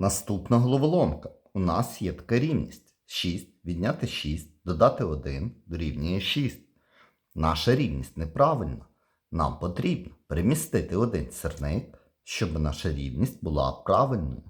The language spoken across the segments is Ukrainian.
Наступна головоломка. У нас є така рівність. 6 відняти 6, додати 1 дорівнює 6. Наша рівність неправильна. Нам потрібно перемістити один сірник, щоб наша рівність була правильною.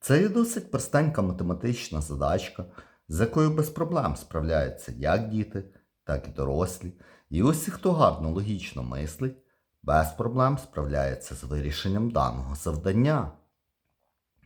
Це є досить простенька математична задачка, з якою без проблем справляються як діти, так і дорослі. І усі, хто гарно логічно мислить, без проблем справляється з вирішенням даного завдання.